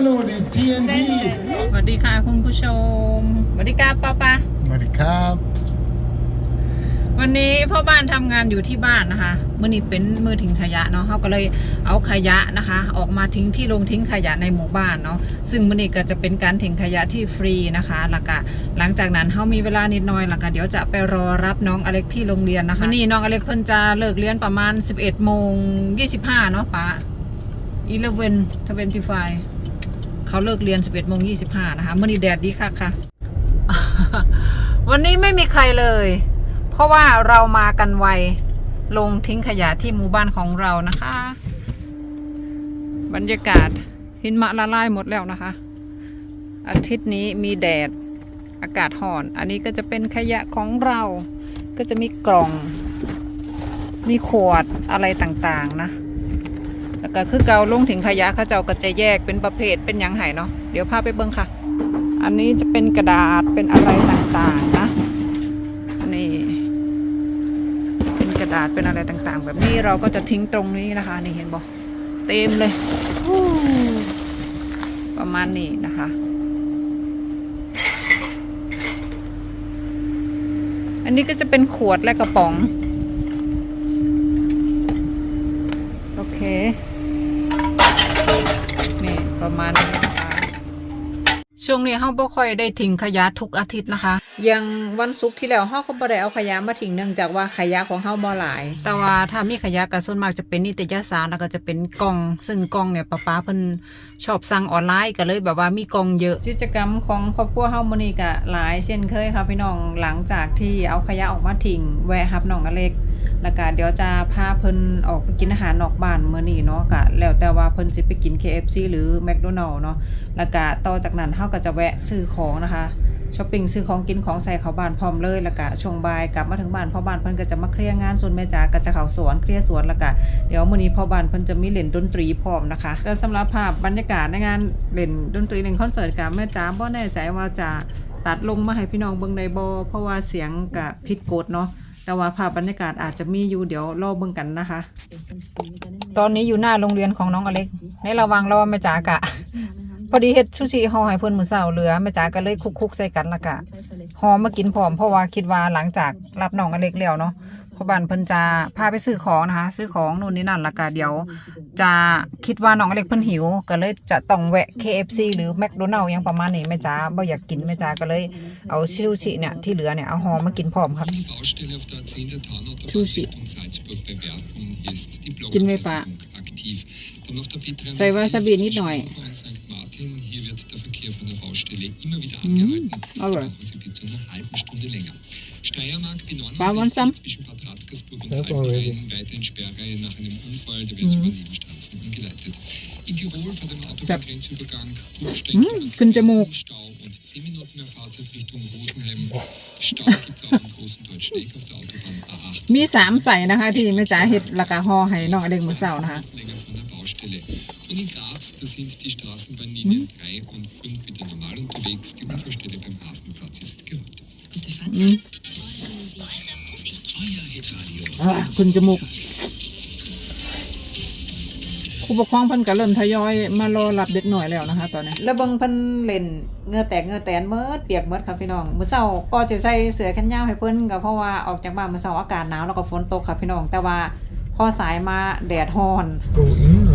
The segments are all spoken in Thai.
Benvenuti, TNT. สวัสดีค่ะคุณผู้ชมสวัสดีค่ะป้าป้า Maricap. วันนี้พ่อบ้านทำงานอยู่ที่บ้านนะคะมื่อนี้เป็นมือทิ้งขยะเนาะเขาก็เลยเอาขยะนะคะ ออกมาทิ้งที่โรงทิ้งขยะในหมู่บ้านเนาะซึ่งมื่อนี้ก็จะเป็นการทิ้งขยะที่ฟรีนะคะแล้วก็หลังจากนั้นเขามีเวลานิดหน่อยแล้วก็เดี๋ยวจะไปรอรับน้องอเล็กที่โรงเรียนนะคะมื่อนี้น้องอเล็กเพิ่นจะเลิกเรียนประมาณ 11โมง25เนาะป้า11 25 เขาเลิกเรียน 11โมง25 นะคะมื่อนี้แดดดีค่ะค่ะ วันนี้ไม่มีใครเลย เพราะว่าเรามากันไว ลงทิ้งขยะที่หมู่บ้านของเรานะคะ บรรยากาศหินมะละลายหมดแล้วนะคะ อาทิตย์นี้มีแดดอากาศห่อน อันนี้ก็จะเป็นขยะของเรา ก็จะมีกล่อง มีขวดอะไรต่างๆนะ แล้วก็คือเกาลงถึงขยะเขาเจ้าก็จะแยกเป็นประเภทเป็นยังไห่เนาะเดี๋ยวพาไปเบิ้งค่ะ อันนี้จะเป็นกระดาษเป็นอะไรต่างๆนะนี่เป็นกระดาษเป็นอะไรต่างๆ แบบนี้เราก็จะทิ้งตรงนี้นะคะ นี่เห็นบอกเต็มเลยประมาณนี้นะคะอันนี้ก็จะเป็นขวดและกระป๋อง โอเค ประมาณนี้นะคะช่วงนี้เฮาบ่ค่อยได้ทิ้งขยะทุกอาทิตย์นะคะย่างวันศุกร์ที่แล้วเฮาก็บ่ได้เอาขยะมาทิ้งเนื่องจากว่าขยะของเฮาบ่หลาย แต่ว่าถ้ามีขยะก็ส่วนมากจะเป็นนิตยสารแล้วก็จะเป็นกล่อง ซึ่งกล่องเนี่ยป้าป๊าเพิ่นชอบสั่งออนไลน์ก็เลยแบบว่ามีกล่องเยอะ กิจกรรมของครอบครัวเฮามื้อนี้ก็หลายเช่นเคยค่ะพี่น้องหลังจากที่เอาขยะออกมาทิ้งแวะรับน้องอเล็กแล้วก็เดี๋ยวจะพาเพิ่นออกไปกินอาหารนอกบ้านมื้อนี้เนาะก็แล้วแต่ว่าเพิ่นสิไปกิน KFC หรือ McDonald's เนาะแล้วก็ต่อจากนั้นเฮาก็จะแวะซื้อของนะคะ ช้อปปิ้งซื้อของกินของใส่เขาบ้านพร้อมเลยแล้วก็ช่วงบ่ายกลับมาถึงบ้านพ่อบ้านเพิ่นก็จะมาเคลียร์งานส่วนแม่จ๋าก็จะเข้าสวนเคลียร์สวนแล้วก็เดี๋ยวมื้อนี้พ่อบ้านเพิ่นจะมีเล่นดนตรีพร้อมนะคะ แต่สำหรับภาพบรรยากาศในงานเล่นดนตรีเล่นคอนเสิร์ตกับแม่จ๋าบ่แน่ใจว่าจะตัดลงมาให้พี่น้องเบิ่งได้บ่เพราะว่าเสียงก็ผิดกฎเนาะแต่ว่าภาพบรรยากาศอาจจะมีอยู่เดี๋ยวรอเบิ่งกันนะคะ ตอนนี้อยู่หน้าโรงเรียนของน้องอเล็กในระว่างรอแม่จ๋ากะ พอดีเฮ็ดซูชิห่อให้เพิ่นมือเช้าเหลือแม่จ๋าก็เลยคุกๆใส่กันละกะห่อมากินพร้อมเพราะว่าคิดว่าหลังจากรับน้องอเล็กแล้วเนาะ พ่อบ้านเพิ่นจะพาไปซื้อของนะคะ ซื้อของนู่นนี่นั่นและกะเดี๋ยว จะคิดว่าน้องอเล็กเพิ่นหิว ก็เลยจะต้องแวะ KFC หรือ McDonald's อยังประมาณนี้แม่จ๋าบ่อยากกินแม่จ๋าก็เลยเอาซูชิเนี่ยที่เหลือเนี่ยเอาห่อมากินพร้อมครับ Die Baustelle auf der A10 der Tarnautobahn Sushi. Richtung Salzburg bei Werfen ist die Gehen wir bei. Blockabfertigung aktiv. Dann auf der B3 Sei Wasabi nicht neu. von St. Martin. Hier wird der Verkehr von der Baustelle immer wieder Mhm. angehalten. aber- Brauchen Sie bis zu einer halben Stunde länger. Steiermark War man B69 some? zwischen Bad Radkersburg und That's already. Alpenrhein weiter in Sperrreihe nach einem Unfall. Da wird Mhm. über Nebenstraßen umgeleitet. In Tirol vor dem Autobahngrenzübergang Kufsteig Mhm, über für den Jamo. Stau und 10 Minuten mehr Fahrzeit Richtung Rosenheim. Stau gibt es auch am großen Deutschweg auf der Autobahn A8. มีสามใส่นะคะ ที่แม่จ๋าเฮ็ดแล้วก็ห่อให้น้องอเด็กมื้อเช้านะคะ länger von der Baustelle. Und in Graz, da sind die Straßenbahnlinien 3 und 5 wieder normal unterwegs. Die Unfallstelle beim Hasenplatz ist geräumt. อืม Euer Hitradio. อ่าคุณจมูกผู้ปกครองเพิ่นก็เริ่มทยอยมารอรับเด็กหน่อยแล้วนะคะ ตอนนี้แล้วเบิ่งเพิ่นเล่นเหงื่อแตกเหงื่อแตนเมิดเปียกเมิดค่ะพี่น้องมื้อเช้าก็จะใส่เสื้อแขนยาวให้เพิ่นก็เพราะว่าออกจากบ้านมื้อเช้าอากาศหนาวแล้วก็ฝนตกค่ะพี่น้อง แต่ว่าพอสายมาแดดฮ้อน Go in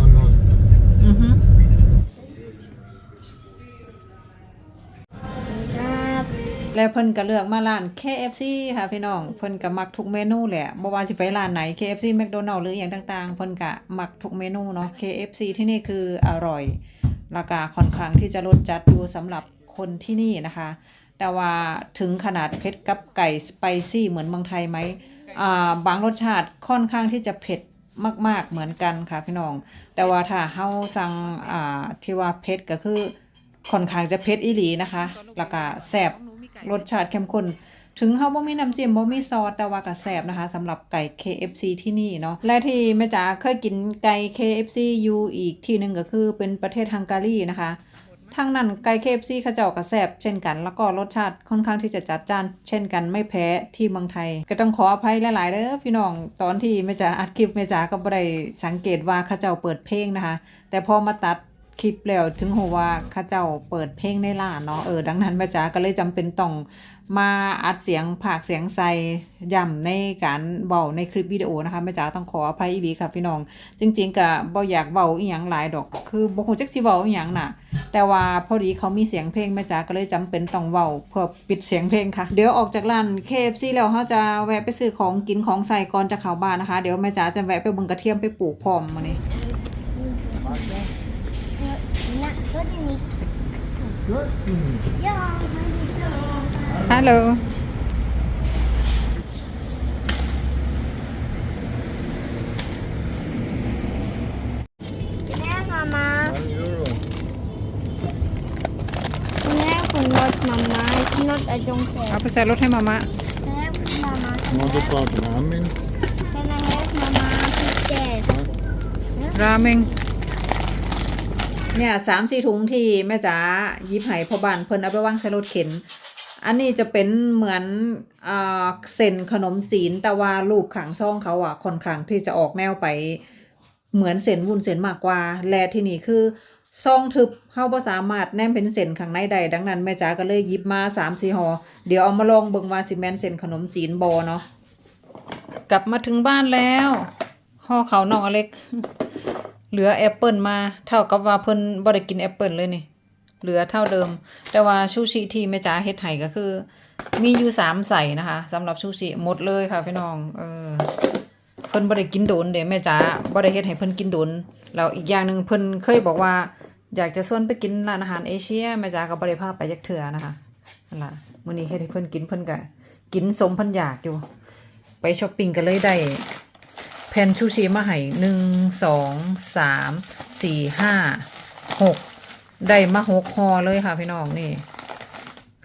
แล้วเพิ่นก็เลือกมาร้าน KFC ค่ะพี่น้อง เพิ่นก็มักทุกเมนูแหละบ่ว่าสิไปร้านไหน KFC McDonald's หรืออหย่างต่างๆ เพิ่นก็มักทุกเมนูเนาะ KFC ที่นี่คืออร่อย ราคาค่อนข้างที่จะลดจัดอยู่สำหรับคนที่นี่นะคะ แต่ว่าถึงขนาดเผ็ดกับไก่สไปซี่เหมือนเมืองไทยไหมอ่าบางรสชาติค่อนข้างที่จะเผ็ดมาก ๆ เหมือนกันค่ะพี่น้อง แต่ว่าถ้าเฮาสั่งอ่าที่ว่าเผ็ดก็คือค่อนข้างจะเผ็ดอีหลีนะคะ แล้วก็แซ่บ รสชาติเข้มข้นถึงเฮาบ่มีน้ำจิ้มบ่มีซอสแต่ว่าก็แซบนะคะสำหรับไก่ KFC ที่นี่เนาะและที่แม่จ๋าเคยกินไก่ KFC อยู่อีกที่หนึ่งก็คือเป็นประเทศฮังการีนะคะทางนั้นไก่ KFC เขาเจ้าก็แซบเช่นกัน แล้วก็รสชาติค่อนข้างที่จะจัดจ้าน เช่นกันไม่แพ้ที่เมืองไทย ก็ต้องขออภัยหลาย ๆเด้อพี่น้องตอนที่แม่จ๋าอัดคลิปแม่จ๋าก็บ่ได้สังเกตว่าเขาเจ้าเปิดเพลงนะคะ แต่พอมาตัด คลิปแล้วถึงหัวว่าข้าเจ้าเปิดเพลงในร้านเนาะเออดังนั้นแม่จ๋าก็เลยจำเป็นต้องมาอัดเสียงผากเสียงใส่ย่ำในการเว้าในคลิปวิดีโอนะคะแม่จ๋าต้องขออภัยอีหลีค่ะพี่น้อง จริง ๆก็บ่อยากเว้าอีหยังหลายดอก คือบ่ฮู้จักสิเว้าอีหยังน่ะ แต่ว่าพอดีเขามีเสียงเพลงแม่จ๋าก็เลยจำเป็นต้องเว้าเพื่อปิดเสียงเพลงค่ะ เดี๋ยวออกจากร้าน KFC แล้วเราจะแวะไปซื้อของกินของใส่ก่อนจะเข้าบ้านนะคะ เดี๋ยวแม่จ๋าจะแวะไปเบิ่งกระเทียมไปปลูกพร้อมมื้อนี้ ฮัลโหล Ja, Mama. One euro. Ja, von not Mama. It's not a เอา donkey. ไปใส่รถให้มาม่า Help Mama. You want to start ramen? Can I help Mama? She's dead. เนี่ยสามสี่ถุงที่แม่จ๋ายิบให้พ่อบ้านเพิ่นเอาไปวางใส่รถเข็น อันนี้จะเป็นเหมือนเอ่อเส้นขนมจีนแต่ว่ารูปขางซ่องเขาอะค่อนข้างที่จะออกแนวไปเหมือนเส้นวุ้นเส้นมากกว่า และที่นี่คือซองทึบเฮาบ่สามารถแนมเป็นเส้นข้างในใดดังนั้นแม่จ๋าก็เลยยิบมา3 4ห่อเดี๋ยวเอามาลองเบิ่งว่าสิแม่นเส้นขนมจีนบ่เนาะกลับมาถึงบ้านแล้วห่อเขาวน้องอเล็ก เหลือแอปเปิลมาเท่ากับว่าเพิ่นบ่ได้กินแอปเปิลเลยนี่ เหลือเท่าเดิม แต่ว่าชูชิที่แม่จ๋าเฮ็ดให้ก็คือ มีอยู่สามใส่นะคะสำหรับชูชิหมดเลยค่ะพี่น้อง เออเพิ่นบ่ได้กินโดนเด้แม่จ๋าบ่ได้เฮ็ดให้เพิ่นกินโดนแล้วอีกอย่างหนึ่งเพิ่นเคยบอกว่า อยากจะชวนไปกินร้านอาหารเอเชียแม่จ๋าก็บ่ได้พาไปจักเทื่อนะคะนั่นล่ะมื้อนี้เฮ็ดให้เพิ่นกินเพิ่นก็กินสมเพิ่นอยากอยู่ ไปช้อปปิ้งก็เลยได้ ผ่นชูชีมาให้หนึ่งสองสามสี่ห้าหกได้มาหกห่อเลยค่ะพี่น้องนี่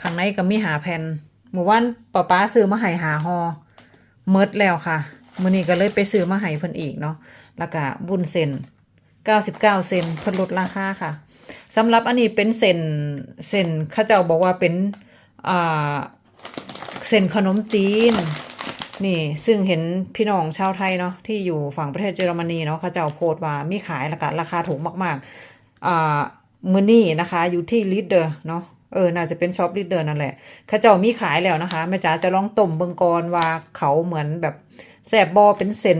ข้างในก็มีหาแผ่นหมู่ว่านป้าป้าซื้อมาให้หาหอเมิดแล้วค่ะมือนี้ก็เลยไปซื้อมาให้เพิ่นอีกเนาะแล้วก็บุญเซน99เก้าเซนเพิ่นลดราคาค่ะสำหรับอันนี้เป็นเซนเซนข้าเจ้าบอกว่าเป็นอ่าเซนขนมจีน นี่ซึ่งเห็นพี่น้องชาวไทยเนาะที่อยู่ฝั่งประเทศเยอรมนีเนาะเขาเจ้าโพสต์ว่ามีขายราคาราคาถูกมากๆอ่ามือนี่นะคะ อยู่ที่ลีดเดอร์เนาะเออ น่าจะเป็นช็อปลีดเดอร์นั่นแหละเขาเจ้ามีขายแล้วนะคะแม่จ๋าจะลองต้มเบิงกอนว่าเขาเหมือนแบบแสบบอเป็นเส้น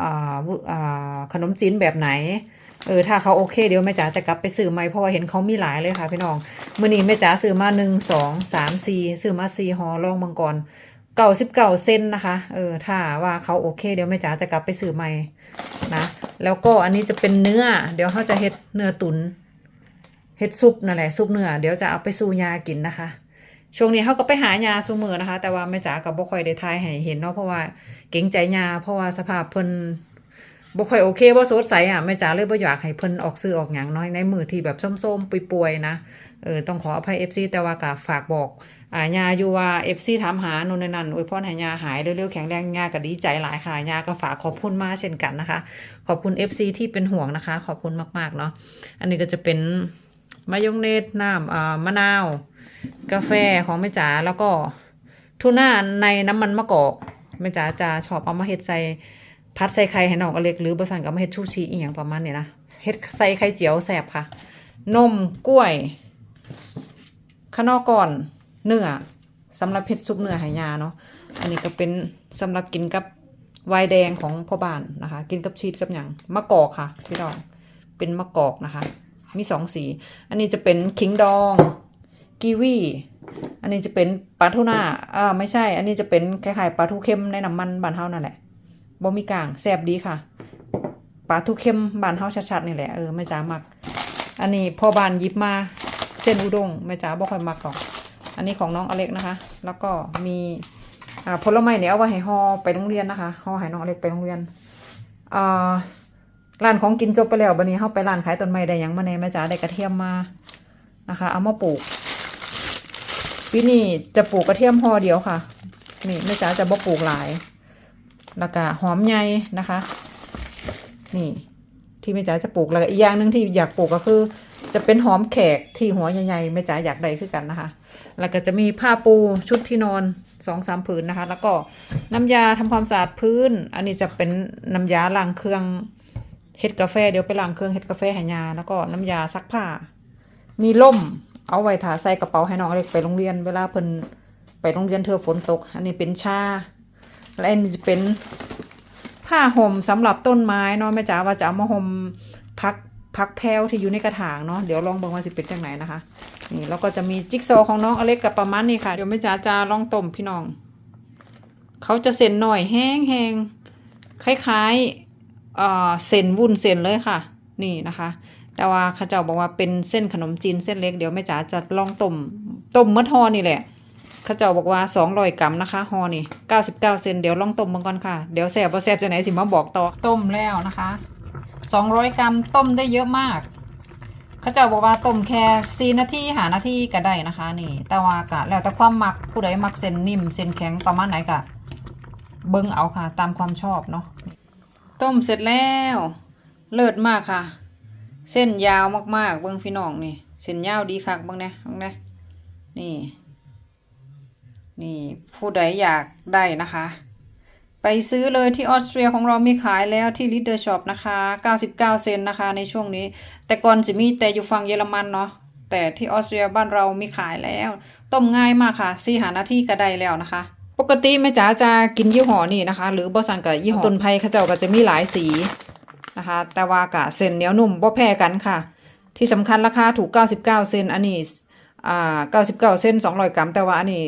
อ่าอ่าขนมจีนแบบไหนเออถ้าเขาโอเคเดี๋ยวแม่จ๋าจะกลับไปซื้อใหม่เพราะว่าเห็นเขามีหลายเลยค่ะพี่น้องมื้อนี้แม่จ๋าซื้อมาหนึ่งสองสามสี่ซื้อมาสี่ห่อลองมังกร เก่าสิบเก่าเซนนะคะ เออ ถ้าว่าเขาโอเค เดี๋ยวแม่จ๋าจะกลับไปสื่อใหม่นะ แล้วก็อันนี้จะเป็นเนื้อ เดี๋ยวเขาจะเฮ็ดเนื้อตุน เฮ็ดซุปนั่นแหละซุปเนื้อ เดี๋ยวจะเอาไปสู่ยากินนะคะ ช่วงนี้เขาก็ไปหายาสูมือนะคะ แต่ว่าแม่จ๋ากับบ่ค่อยได้ทายให้เห็นเนาะ เพราะว่าเก่งใจยา เพราะว่าสภาพเพิ่น บ่ค่อยโอเคบ่สดใสอะแม่จ๋าเลยบ่อยากให้เพิ่นออกซื้อออกหยังน้อยในมือที่แบบส้มๆป่วยๆนะเออต้องขออภัย FC แต่ว่าก็ฝากบอกอ่ายาอยู่ว่า FC ถามหาโน่นนนั่นอวยพรให้ยาหายเร็วๆแข็งแรงยาก็ดีใจหลายค่ะยาก็ฝากขอบคุณมากเช่นกันนะคะ ขอบคุณ FC ที่เป็นห่วงนะคะ ขอบคุณมากๆเนาะอันนี้ก็จะเป็นมายองเนสน้ำอ่ามะนาว กาแฟของแม่จ๋าแล้วก็ทูน่าในน้ำมันมะกอกแม่จ๋าจะชอบเอามาเฮ็ดใส่ พัดใส่ไข่ให้น้องอเล็กหรือบะสันก็เมาเฮ็ดชูชีอีหยังประมาณนี้นะเฮ็ดใส่ไข่เจียวแซ่บค่ะ นมกล้วยข้างนอกก่อนเนื้อสำหรับเผ็ดซุปเนื้อไหยาเนาะอันนี้ก็เป็นสำหรับกินกับวน์แดงของพ่อบ้านนะคะ กินกับชีสกับอย่างมะกอกค่ะพี่น้องเป็นมะกอกนะคะ มีสองสี อันนี้จะเป็นคิงดองกีวีอันนี้จะเป็นปลาทูน่าอ่าไม่ใช่ อันนี้จะเป็นคล้ายๆปลาทูเค็มในน้ำมันบานเฮานั่นแหละ บ่มีกลางแซ่บดีค่ะปลาทูเค็มบานเฮาชัดๆนี่แหละเออแม่จ๋ามัก อันนี้พ่อบานยิบมาเส้นอุด้งแม่จ๋าบ่ค่อยมักหรอกอันนี้ของน้องอเล็กนะคะ แล้วก็มีอ่าผลไม้เนี่ยเอาไว้ให้ห่อไปโรงเรียนนะคะห่อให้น้องอเล็กไปโรงเรียนอ่าร้านของกินจบไปแล้วบันนี้เข้าไปร้านขายต้นไม้ได้ยังมาในแม่จ๋าได้กระเทียมมานะคะ เอามาปลูกปีนี้จะปลูกกระเทียมห่อเดียวค่ะ นี่แม่จ๋าจะบ่ปลูกหลาย แล้วก็หอมใหญ่นะคะ นี่ที่แม่จ๋าจะปลูกแล้วก็อีกอย่างหนึ่งที่อยากปลูกก็คือ จะเป็นหอมแขกที่หัวใหญ่ๆแม่จ๋าอยากได้คือกันนะคะ แล้วก็จะมีผ้าปูชุดที่นอนสองสามผืนนะคะ แล้วก็น้ำยาทำความสะอาดพื้น อันนี้จะเป็นน้ำยาล้างเครื่องเฮ็ดกาแฟเดี๋ยวไปล้างเครื่องเฮ็ดกาแฟให้ยาแล้วก็น้ำยาซักผ้า มีล่มเอาไว้ถาใส่กระเป๋าให้น้องเล็กไปโรงเรียนเวลาเพิ่นไปโรงเรียนเธอฝนตก อันนี้เป็นชา และอันนี้จะเป็นผ้าห่มสำหรับต้นไม้เนาะแม่จ๋าว่าจะเอามาห่มพักพักแพรวที่อยู่ในกระถางเนาะเดี๋ยวลองเบิ่งว่าสิเป็นจังไหนนะคะ นี่แล้วก็จะมีจิ๊กซอว์ของน้องอเล็กกับประมาณนี้ค่ะเดี๋ยวแม่จ๋าจะลองต้มพี่น้อง เขาจะเส้นหน่อยแห้งแห้งคล้ายๆเอ่อเส้นวุ้นเส้นเลยค่ะ นี่นะคะ แต่ว่าข้าเจ้าบอกว่าเป็นเส้นขนมจีนเส้นเล็กเดี๋ยวแม่จ๋าจะลองต้มต้มมดฮอนี่แหละ ข้าเจ้าบอกว่าสองร้อยกรัมนะคะฮอนี่เก้าสิบเก้าเซนเดี๋ยวลองต้มมันก่อนค่ะ เดี๋ยวแซบบ่แซบจะไหนสิมาบอกต่อต้มแล้วนะคะสองร้อยกรัมต้มได้เยอะมากเขาเจ้าบอกว่าต้มแค่สี่นาทีหานาทีก็ได้นะคะ นี่ แต่ว่ากะแล้วแต่ความมักผู้ใดมักเส้นนิ่มเส้นแข็งประมาณไหนกะเบิ้งเอาค่ะ ตามความชอบเนาะต้มเสร็จแล้ว เลิศมากค่ะ เส้นยาวมากๆ เบิ้งพี่น้องนี่ เส้นยาวดีคักเบิ้งนะเบิ้งนะนี่ นี่ผู้ใดอยากได้นะคะ ไปซื้อเลยที่ออสเตรียของเรามีขายแล้วที่ Leader Shop นะคะ 99 เซนนะคะ ในช่วงนี้ แต่ก่อนจะมีแต่อยู่ฝั่งเยอรมันเนาะแต่ที่ออสเตรียบ้านเรามีขายแล้ว ต้มง่ายมากค่ะสี่หานาทีก็ได้แล้วนะคะ ปกติแม่จ๋าจะกินยี่ห้อนี่นะคะ หรือบอสันกับยี่ห้อต้นไผ่เขาเจ้าก็จะมีหลายสีนะคะ แต่ว่ากะเส้นเหนียวนุ่มบ่แพ้กันค่ะ ที่สำคัญราคาถูก 99 เซนอันนี้ อ่า99เซน200กรัม แต่ว่าอันนี้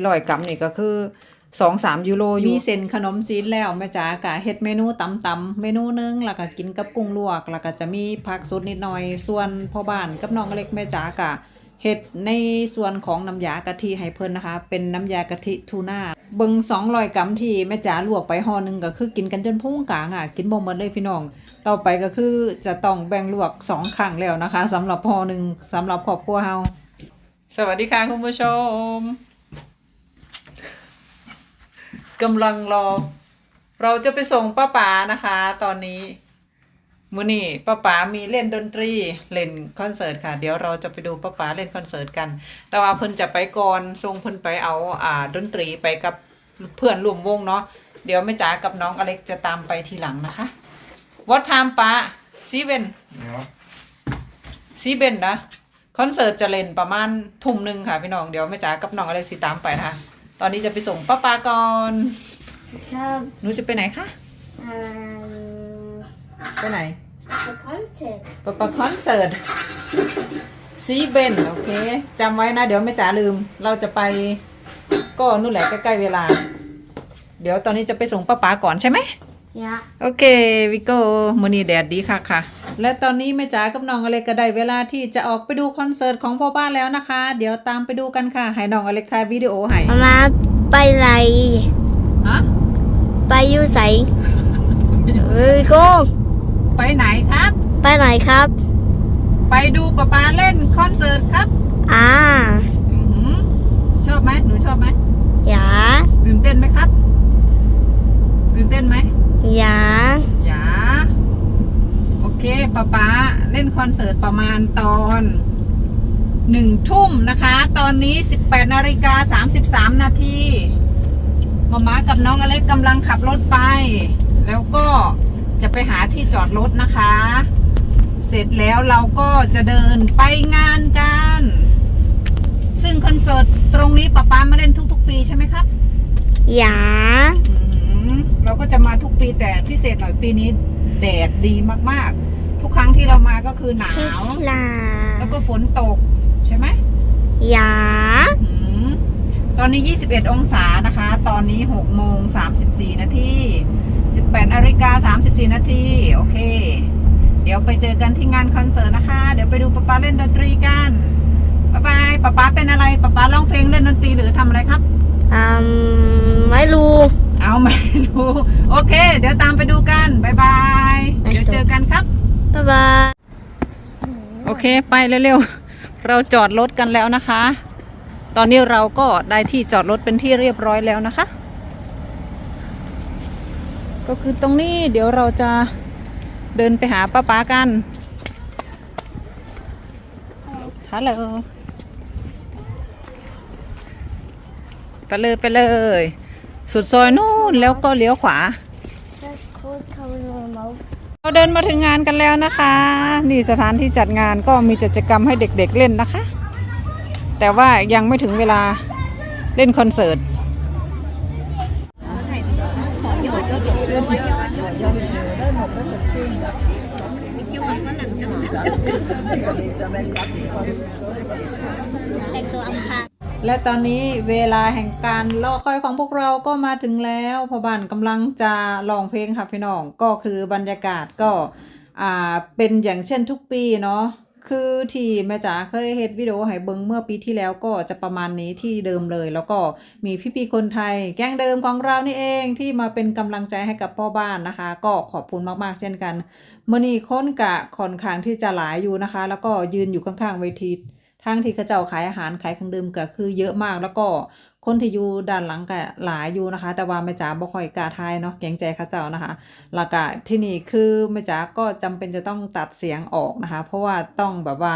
400กรัมนี่ก็คือสองสามยูโรอยู่ มีเส้นขนมจีนแล้วแม่จ๋ากะเฮ็ดเมนูตำตำเมนูนึงแล้วก็กินกับกุ้งลวก แล้วก็จะมีผักสดนิดหน่อย ส่วนพ่อบ้านกับน้องเล็กแม่จ๋ากะเฮ็ดในส่วนของน้ำยากะทิให้เพิ่นนะคะ เป็นน้ำยากะทิทูน่าเบิ่ง200กรัมที่แม่จ๋าลวกไปห่อหนึ่งก็คือกินกันจนพุ่งกลางอะ กินบ่หมดเลยพี่น้อง ต่อไปก็คือจะต้องแบ่งลวกสองครั้งแล้วนะคะสำหรับห่อหนึ่งสำหรับครอบครัวเฮา สวัสดีค่ะคุณผู้ชมกำลังรอ เราจะไปส่งป้าป๋านะคะ ตอนนี้มื้อนี้ป้าป๋ามีเล่นดนตรีเล่นคอนเสิร์ตค่ะ เดี๋ยวเราจะไปดูป้าป๋าเล่นคอนเสิร์ตกัน แต่ว่าเพิ่นจะไปก่อนส่งเพิ่นไปเอาอ่าดนตรีไปกับเพื่อนร่วมวงเนาะเดี๋ยวแม่จ๋ากับน้องอเล็กจะตามไปทีหลังนะคะวัดไทม์ป้าซีเวน Ja. ซีเบนนะ คอนเสิร์ตจะเล่นประมาณทุ่มหนึ่งค่ะพี่น้องเดี๋ยวแม่จ๋ากับน้องอเล็กสิตามไปนะคะตอนนี้จะไปส่งป้าปาก่อน Ich habe หนูจะไปไหนคะ ähm, ไปไหน ein Konzert. ปะปะคอนเสิร์ตซีเบนโอเคจำไว้นะ เดี๋ยวแม่จ๋าลืม เราจะไปก็นู่นแหละใกล้ๆเวลา เดี๋ยวตอนนี้จะไปส่งป้าป๋าก่อนใช่ไหม Ja. โอเควิโก้มือนีแดดดีค่ะค่ะ และตอนนี้แม่จ๋ากับน้องอเล็กก็ได้เวลาที่จะออกไปดูคอนเสิร์ตของพ่อบ้านแล้วนะคะ เดี๋ยวตามไปดูกันค่ะ ให้น้องอเล็กถ่ายวิดีโอให้ Mama, bei Lei. ฮะ Bei You Sei. We go. ไปไหนครับ Bei Lei Cup. ไปดูป้าป๋าเล่นคอนเสิร์ตครับ Ah. อื้อหือชอบไหมหนูชอบไหม Ja. ตื่นเต้นไหมครับ ตื่นเต้นไหม Ja. อย่าโอเคป้าป๊าเล่นคอนเสิร์ตประมาณตอนหนึ่งทุ่มนะคะ ตอนนี้ 18นาฬิกา33 นาทีมาม่ากับน้องอเล็กกำลังขับรถไป แล้วก็จะไปหาที่จอดรถนะคะ เสร็จแล้วเราก็จะเดินไปงานกัน ซึ่งคอนเสิร์ตตรงนี้ป้าป๊ามาเล่นทุก ๆ ปีใช่ไหมครับ Ja. อืม เราก็จะมาทุกปีแต่พิเศษหน่อยปีนี้แดดดีมากๆ ทุกครั้งที่เรามาก็คือหนาวแล้วก็ Tesla. ฝนตกใช่ไหม Ja. อืมตอนนี้ 21 องศานะคะ ตอนนี้6โมง34 นาที 18นาฬิกา34 นาที โอเค เดี๋ยวไปเจอกันที่งานคอนเสิร์ตนะคะ เดี๋ยวไปดูป๊าป๊าเล่นดนตรีกันบ๊ายบายป๊าป๊าเป็นอะไรป๊าป๊าร้องเพลงเล่นดนตรีหรือทำอะไรครับ Ähm, ไม่รู้ เอาไม่รู้ โอเค เดี๋ยวตามไปดูกันบายบายไม่เดี๋ยวสนุกเจอกันครับ บ๊ายบาย โอเค ไปเร็วๆ เราจอดรถกันแล้วนะคะ ตอนนี้เราก็ได้ที่จอดรถเป็นที่เรียบร้อยแล้วนะคะ ก็คือตรงนี้เดี๋ยวเราจะเดินไปหาป้าป๊ากันฮัลโหลไปเลยไปเลย สุดซอยนู่นแล้วก็เลี้ยวขวา เราเดินมาถึงงานกันแล้วนะคะ นี่สถานที่จัดงานก็มีกิจกรรมให้เด็กๆเล่นนะคะ แต่ว่ายังไม่ถึงเวลาเล่นคอนเสิร์ต และตอนนี้เวลาแห่งการรอคอยของพวกเราก็มาถึงแล้วพอบ้านกำลังจะร้องเพลงค่ะพี่น้องก็คือบรรยากาศก็อ่าเป็นอย่างเช่นทุกปีเนาะคือที่แม่จ๋าเคยเฮ็ดวิดีโอให้เบิงเมื่อปีที่แล้วก็จะประมาณนี้ที่เดิมเลย แล้วก็มีพี่ๆคนไทย แก๊งเดิมของเรานี่เองที่มาเป็นกำลังใจให้กับพ่อบ้านนะคะ ก็ขอบคุณมากๆเช่นกันเมื่อนี้คนกะค่อนข้างที่จะหลายอยู่นะคะ แล้วก็ยืนอยู่ข้างๆเวที ทั้งที่เขาเจ้าขายอาหารขายเครื่องดื่มก็คือเยอะมากแล้วก็คนที่อยู่ด้านหลังก็หลายอยู่นะคะ แต่ว่าแม่จ๋าบ่ค่อยกล้าทายเนาะเกรงใจเขาเจ้านะคะแล้วก็ที่นี่คือแม่จ๋าก็จำเป็นจะต้องตัดเสียงออกนะคะ เพราะว่าต้องแบบว่า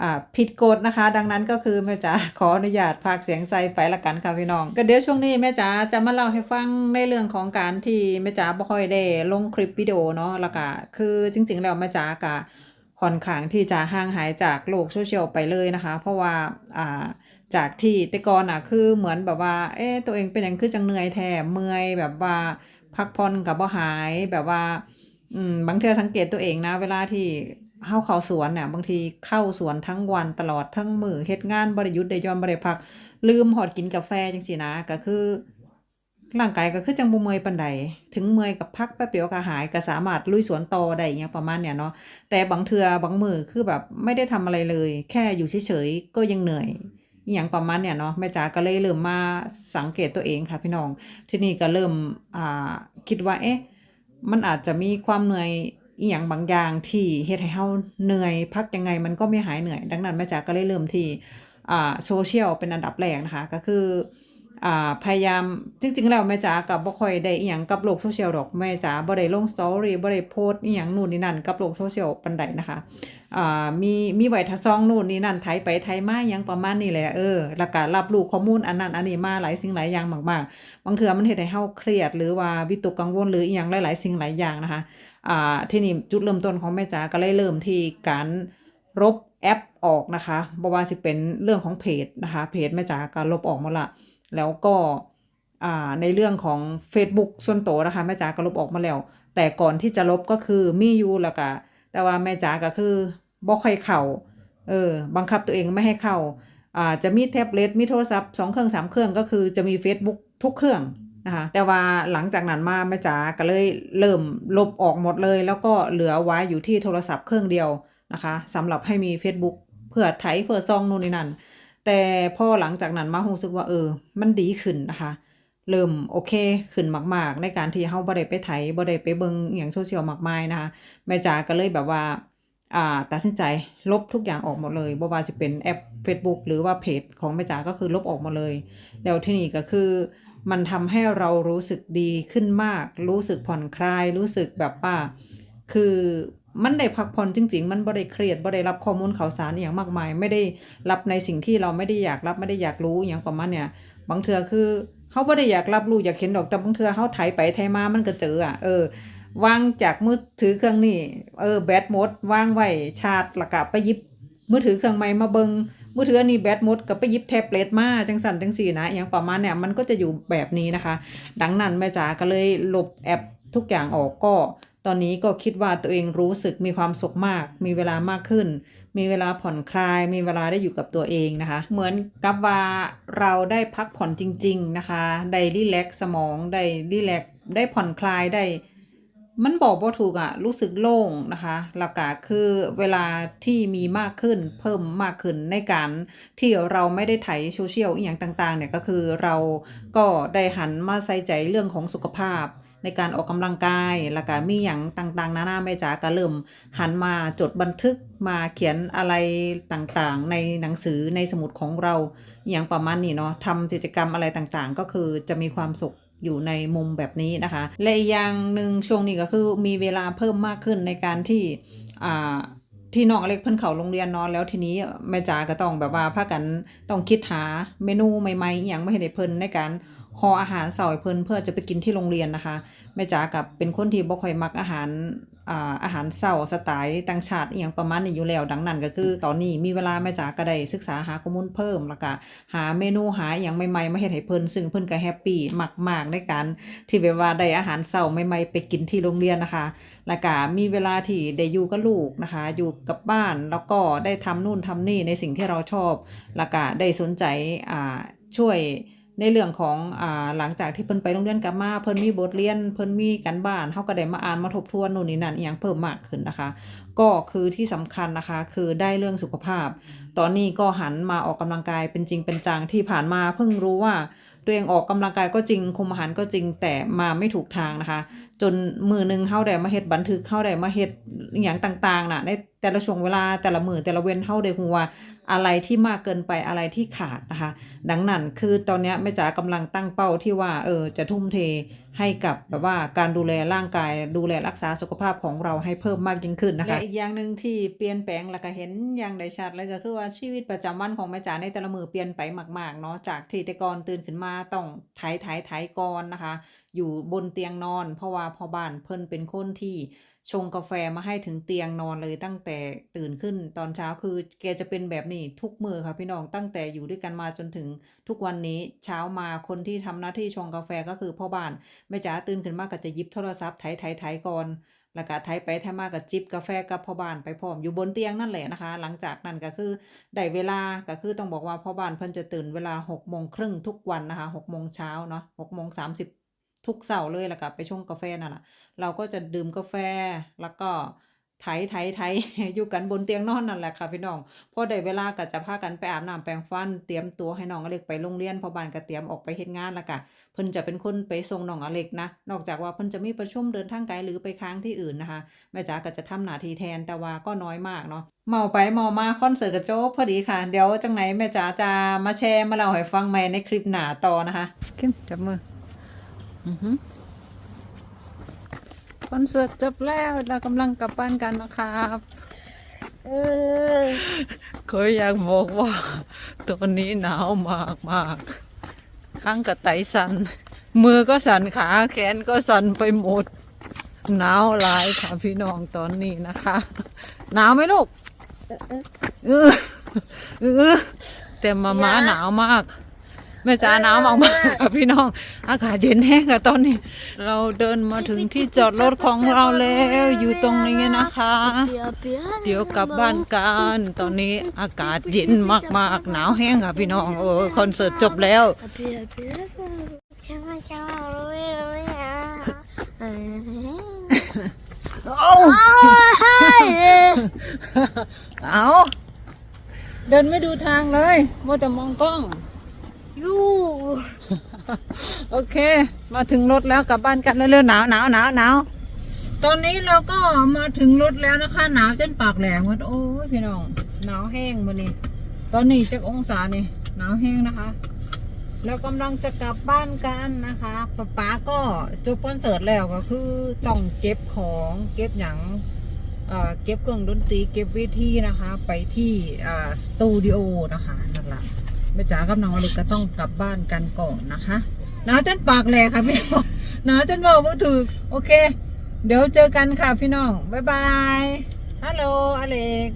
อ่าผิดกฎนะคะ ดังนั้นก็คือแม่จ๋าขออนุญาตพากเสียงใส่ไปละกันค่ะพี่น้อง ก็เดี๋ยวช่วงนี้แม่จ๋าจะมาเล่าให้ฟังในเรื่องของการที่แม่จ๋าบ่ค่อยได้ลงคลิปวิดีโอเนาะแล้วก็คือจริง ๆ แล้วแม่จ๋าก็ ค่อนข้างที่จะห่างหายจากโลกโซเชียลไปเลยนะคะ เพราะว่าอ่าจากที่แต่ก่อนอะคือเหมือนแบบว่า เอ๊ะตัวเองเป็นอย่างคือจังเหนื่อยแท้เมื่อยแบบว่าพักผ่อนกับบ่หายแบบว่าอืมบางเทือสังเกตตัวเองนะ เวลาที่เฮาเขาสวนเนี่ยบางทีเข้าสวนทั้งวันตลอดทั้งมือเฮ็ดงานบ่ได้หยุดได้ยอนบ่ได้พัก ลืมหอดกินกาแฟจังซี่นะก็คือ ร่างกายก็คือจังบ่เมื่อยปานใดถึงเมื่อยกับพักแป๊บเดียวก็หายก็สามารถลุยสวนต่อได้อหยังประมาณเนี้ยเนาะแต่บางเทื่อบางมือคือแบบไม่ได้ทำอะไรเลย แค่อยู่เฉยๆก็ยังเหนื่อยอหยังประมาณเนี้ยเนาะแม่จ๋าก็เลยเริ่มมาสังเกตตัวเองค่ะพี่น้อง ที่นี้ก็เริ่มอ่าคิดว่าเอ๊ะมันอาจจะมีความเหนื่อยอีหยังบางอย่างที่เฮ็ดให้เฮาเหนื่อย พักยังไงมันก็ไม่หายเหนื่อย ดังนั้นแม่จ๋าก็เลยเริ่มที่อ่าโซเชียลเป็นอันดับแรกนะคะก็คือ อ่าพยายามจริงๆแล้วแม่จ๋ากับบ่ค่อยได้อีหยังกับโลกโซเชียลดอกแม่จ๋าบ่ได้ลงสตอรี่บ่ได้โพสต์อีหยังนู่นนี่นั่นกับโลกโซเชียลปานใดนะคะอ่ามีมีไว้ถ้าซองนู่นนี่นั่นไถไปไถมาอิหยังประมาณนี้แหละเออแล้วก็รับรู้ข้อมูลอันนั้นอันนี้มาหลายสิ่งหลายอย่างมากๆบางเทื่อมันเฮ็ดให้เฮาเครียดหรือว่าวิตกกังวลหรืออีหยังหลายๆสิ่งหลายอย่างนะคะอ่าที่นี่จุดเริ่มต้นของแม่จ๋าก็เลยเริ่มที่การลบแอปออกนะคะบ่ว่าสิเป็นเรื่องของเพจนะคะเพจแม่จ๋าก็ลบออกหมดละ แล้วก็ในเรื่องของ Facebook ส่วนตัวนะคะแม่จ๋าก็ลบออกมาแล้ว แต่ก่อนที่จะลบก็คือมีอยู่แล้วก็แต่ว่าแม่จ๋าก็คือบ่ค่อยเข้าเออบังคับตัวเองไม่ให้เข้าอ่าจะมีแท็บเล็ตมีโทรศัพท์สองเครื่องสามเครื่องก็คือจะมี Facebook ทุกเครื่องนะคะแต่ว่าหลังจากนั้นมาแม่จ๋าก็เลยเริ่มลบออกหมดเลย แล้วก็เหลือไว้อยู่ที่โทรศัพท์เครื่องเดียวนะคะสำหรับให้มี Facebook เพื่อไถเพื่อซองนู่นนี่นั่น แต่พอหลังจากนั้นมารู้สึกว่าเออ มันดีขึ้นนะคะ เริ่มโอเคขึ้นมาก ๆ ในการที่เฮาบ่ได้ไปไถบ่ได้ไปเบิงอย่างโซเชียลมากมายนะคะแม่จ๋าก็เลยแบบว่าอ่าตัดสินใจลบทุกอย่างออกหมดเลยบ่ว่าจะเป็นแอป Facebook หรือว่าเพจของแม่จ๋าก็คือลบออกหมดเลย แล้วที่นี่ก็คือมันทำให้เรารู้สึกดีขึ้นมาก รู้สึกผ่อนคลาย รู้สึกแบบว่า คือ มันได้พักผ่อนจริง ๆ มันบ่ได้เครียดบ่ได้รับข้อมูลข่าวสารอย่างมากมาย ไม่ได้รับในสิ่งที่เราไม่ได้อยากรับไม่ได้อยากรู้อย่างประมาณเนี้ยบางเทือคือเฮาบ่ได้อยากรับรู้อยากเห็นดอกแต่บางเทือเฮาไถไปไถมามันก็เจออะเออวางจากมือถือเครื่องนี้เออแบตหมดวางไว้ชาร์จล้วก็ไปยิบมือถือเครื่องใหม่มาเบิงมือถืออันนี้แบตหมดก็ไปยิบแท็บเล็ตมาจังสันจังสี่นะอย่างประมาณเนี่ยมันก็จะอยู่แบบนี้นะคะ ดังนั้นแม่จ๋าก็เลยลบแอปทุกอย่างออกก็ ตอนนี้ก็คิดว่าตัวเองรู้สึกมีความสุขมาก มีเวลามากขึ้น มีเวลาผ่อนคลาย มีเวลาได้อยู่กับตัวเองนะคะ เหมือนกับว่าเราได้พักผ่อนจริง ๆนะคะ ได้รีแลกสมอง ได้รีแลกได้ผ่อนคลาย ได้ มันบอกว่าถูกอะรู้สึกโล่งนะคะหลักกะคือเวลาที่มีมากขึ้น เพิ่มมากขึ้นในการที่เราไม่ได้ไถโซเชียลอีกอย่างต่างๆเนี่ยก็คือเราก็ได้หันมาใส่ใจเรื่องของสุขภาพ ในการออกกำลังกายแล้วก็มีอย่างต่างๆ นานาแม่จ๋าก็เริ่มหันมาจดบันทึกมาเขียนอะไรต่างๆ ในหนังสือในสมุดของเราอย่างประมาณนี้เนาะทำกิจกรรมอะไรต่างๆ ก็คือจะมีความสุขอยู่ในมุมแบบนี้นะคะ และอีกอย่างหนึ่งช่วงนี้ก็คือมีเวลาเพิ่มมากขึ้นในการที่อ่าที่น้องเล็กเพิ่นเข้าโรงเรียนนอนแล้วทีนี้แม่จ๋าก็ต้องแบบว่าพากันต้องคิดหาเมนูใหม่ๆอย่างไมาให้ได้เพิ่นในการ ห่ออาหารเสาร์เพิ่นเพื่อจะไปกินที่โรงเรียนนะคะแม่จ๋ากับเป็นคนที่บ่ค่อยมักอาหารอ่าอาหารเช้าสไตล์ต่างชาติอหย่างประมาณนี้อยู่แล้วดังนั้นก็คือ ตอนนี้มีเวลาแม่จ๋าก็ได้ศึกษาหาข้อมูลเพิ่มแล้วก็หาเมนูหาอหย่างใหม่ๆมาเฮ็ดให้เพิ่นซึ่งเพิ่นก็แฮปปี้มากๆในการที่แบบว่าได้อาหารเช้าใหม่ๆไปกินที่โรงเรียนนะคะแล้วก็มีเวลาที่ได้อยู่กับลูกนะคะ อยู่กับบ้านแล้วก็ได้ทำนู่นทำนี่ในสิ่งที่เราชอบแล้วก็ได้สนใจอ่าช่วย ในเรื่องของอ่าหลังจากที่เพิ่นไปโรงเรียนกลับมาเพิ่นมีบทเรียนเพิ่นมีการบ้านเฮาก็ได้มาอ่านมาทบทวนนู่นนี่นั่นอีหยังเพิ่มมากขึ้นนะคะ ก็คือที่สำคัญนะคะ คือได้เรื่องสุขภาพ ตอนนี้ก็หันมาออกกำลังกายเป็นจริงเป็นจังที่ผ่านมาเพิ่งรู้ว่าตัวเองออกกำลังกายก็จริงคุมอาหารก็จริงแต่มาไม่ถูกทางนะคะ จนมือหนึ่งเฮาได้มาเฮ็ดบันทึกเฮาได้มาเฮ็ดอย่างต่างๆน่ะในแต่ละช่วงเวลาแต่ละมือแต่ละเว้นเฮาได้ฮู้ว่าอะไรที่มากเกินไปอะไรที่ขาดนะคะ ดังนั้นคือตอนนี้แม่จ๋ากำลังตั้งเป้าที่ว่าเออจะทุ่มเทให้กับแบบว่าการดูแลร่างกายดูแลรักษาสุขภาพของเราให้เพิ่มมากยิ่งขึ้นนะคะและอีกอย่างหนึ่งที่เปลี่ยนแปลงแล้วก็เห็นอย่างได้ชัดเลยก็คือว่าชีวิตประจำวันของแม่จ๋าในแต่ละมือเปลี่ยนไปมากๆเนาะจากที่แต่ก่อนตื่นขึ้นมาต้องไถไถไถก่อนนะคะ อยู่บนเตียงนอน เพราะว่าพ่อบ้านเพิ่นเป็นคนที่ชงกาแฟมาให้ถึงเตียงนอนเลยตั้งแต่ตื่นขึ้นตอนเช้าคือแกจะเป็นแบบนี้ทุกมือค่ะพี่น้องตั้งแต่อยู่ด้วยกันมาจนถึงทุกวันนี้เช้ามาคนที่ทำหน้าที่ชงกาแฟก็คือพ่อบ้านแม่จ๋าตื่นขึ้นมาก็จะยิบโทรศัพท์ไถไถไถก่อนแล้วก็ไถไปไถมาก็จิบกาแฟกับพ่อบ้านไปพร้อมอยู่บนเตียงนั่นแหละนะคะ หลังจากนั้นก็คือได้เวลาก็คือต้องบอกว่าพ่อบ้านเพิ่นจะตื่นเวลาหกโมงครึ่งทุกวันนะคะหกโมงเช้าเนาะหกโมงสามสิบ ทุกเสาร์เลยแล้วก็ไปชงกาแฟนั่นแหละเราก็จะดื่มกาแฟแล้วก็ไถไถไถอยู่กันบนเตียงนอนนั่นแหละค่ะพี่น้องพอได้เวลาก็จะพากันไปอาบน้ำแปรงฟัน เตรียมตัวให้น้องอเล็กไปโรงเรียนพอบานก็เตรียมออกไปเฮ็ดงานแล้วก็เพิ่นจะเป็นคนไปส่งน้องอเล็กนะ นอกจากว่าเพิ่นจะมีประชุมเดินทางไกลหรือไปค้างที่อื่นนะคะแม่จ๋าก็จะทำหน้าที่แทนแต่ว่าก็น้อยมากเนาะเมาไปเมามาคอนเสิร์ตกระโจบพอดีค่ะ เดี๋ยวจังไหนแม่จ๋าจะมาแชร์มาเล่าให้ฟังใหม่ในคลิปหน้าต่อนะคะขึ้นจับมือ คอนเสิร์ตจบแล้ว เรากำลังกลับบ้านกันนะครับเออเคยอยากบอกว่า ตอนนี้หนาวมากมากข้างกระไตสัน มือก็สั่นขาแขนก็สั่นไปหมด หนาวหลายค่ะพี่น้องตอนนี้นะคะ หนาวไหมลูกเออเออแต่มาม้าหนาวมาก แม่จ๋าหนาวมากมากๆค่ะพี่น้อง อากาศเย็นแห้งค่ะตอนนี้ เราเดินมาถึงที่จอดรถของเราแล้วอยู่ตรงนี้นะคะ เดี๋ยวกลับบ้านกันตอนนี้อากาศเย็นมากๆหนาวแห้งค่ะพี่น้องเออคอนเสิร์ตจบแล้วช่างช่างรู้ไม่รู้ไม่เอาเออเอาเฮ้ยเอาเดินไม่ดูทางเลยมัวแต่มองกล้อง ยูโอเค มาถึงรถแล้วกลับบ้านกันเร็วๆหนาวหนาวหนาวหนาวตอนนี้เราก็มาถึงรถแล้วนะคะ หนาวจนปากแหลงหมดโอ้ยพี่น้องหนาวแห้งมานี่ตอนนี้จักองศานี่หนาวแห้งนะคะเรากำลังจะกลับบ้านกันนะคะป๊าป๊าก็จบคอนเสิร์ตแล้วก็คือต้องเก็บของเก็บหยังเอ่อเก็บเครื่องดนตรีเก็บเวทีนะคะ ไปที่อ่าสตูดิโอนะคะนั่นแหละ แม่จ๋ากับน้องอลิกก็ต้องกลับบ้านกันก่อนนะคะหนาวจนปากแหลกค่ะพี่น้องหนาวจนบอกว่าถูกโอเค เดี๋ยวเจอกันค่ะพี่น้องบ๊ายบายฮัลโหลอเล็ก